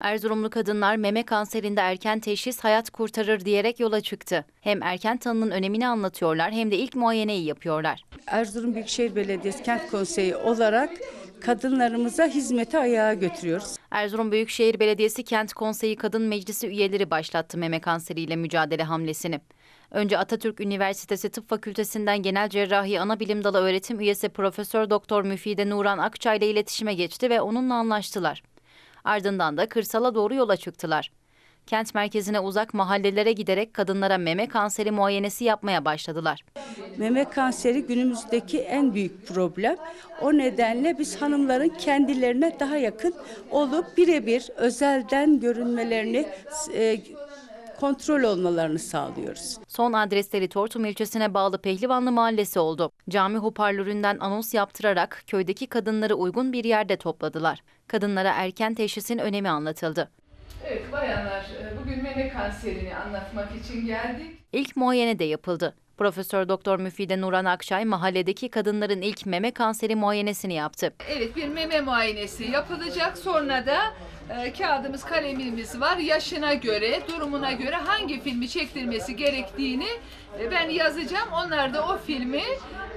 Erzurumlu kadınlar meme kanserinde erken teşhis hayat kurtarır diyerek yola çıktı. Hem erken tanının önemini anlatıyorlar hem de ilk muayeneyi yapıyorlar. Erzurum Büyükşehir Belediyesi Kent Konseyi olarak kadınlarımıza hizmeti ayağa götürüyoruz. Erzurum Büyükşehir Belediyesi Kent Konseyi Kadın Meclisi üyeleri başlattı meme kanseriyle mücadele hamlesini. Önce Atatürk Üniversitesi Tıp Fakültesinden Genel Cerrahi Anabilim Dalı öğretim üyesi Profesör Doktor Müfide Nuran Akçay ile iletişime geçti ve onunla anlaştılar. Ardından da kırsala doğru yola çıktılar. Kent merkezine uzak mahallelere giderek kadınlara meme kanseri muayenesi yapmaya başladılar. Meme kanseri günümüzdeki en büyük problem. O nedenle biz hanımların kendilerine daha yakın olup birebir özelden görünmelerini, e, kontrol olmalarını sağlıyoruz. Son adresleri Tortum ilçesine bağlı Pehlivanlı Mahallesi oldu. Cami hoparlöründen anons yaptırarak köydeki kadınları uygun bir yerde topladılar. Kadınlara erken teşhisin önemi anlatıldı. Evet bayanlar e, bugün meme kanserini anlatmak için geldik. İlk muayene de yapıldı. Profesör Doktor Müfide Nuran Akçay mahalledeki kadınların ilk meme kanseri muayenesini yaptı. Evet bir meme muayenesi yapılacak. Sonra da e, kağıdımız kalemimiz var. Yaşına göre, durumuna göre hangi filmi çektirmesi gerektiğini e, ben yazacağım. Onlar da o filmi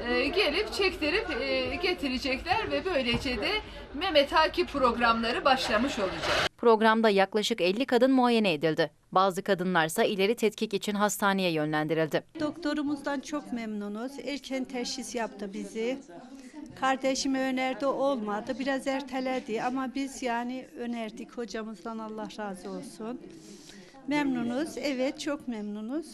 e, gelip çektirip e, getirecekler ve böylece de meme takip programları başlamış olacak. Programda yaklaşık 50 kadın muayene edildi. Bazı kadınlarsa ileri tetkik için hastaneye yönlendirildi. Doktorumuzdan çok memnunuz. Erken teşhis yaptı bizi. Kardeşime önerdi olmadı. Biraz erteledi ama biz yani önerdik hocamızdan Allah razı olsun. Memnunuz. Evet çok memnunuz.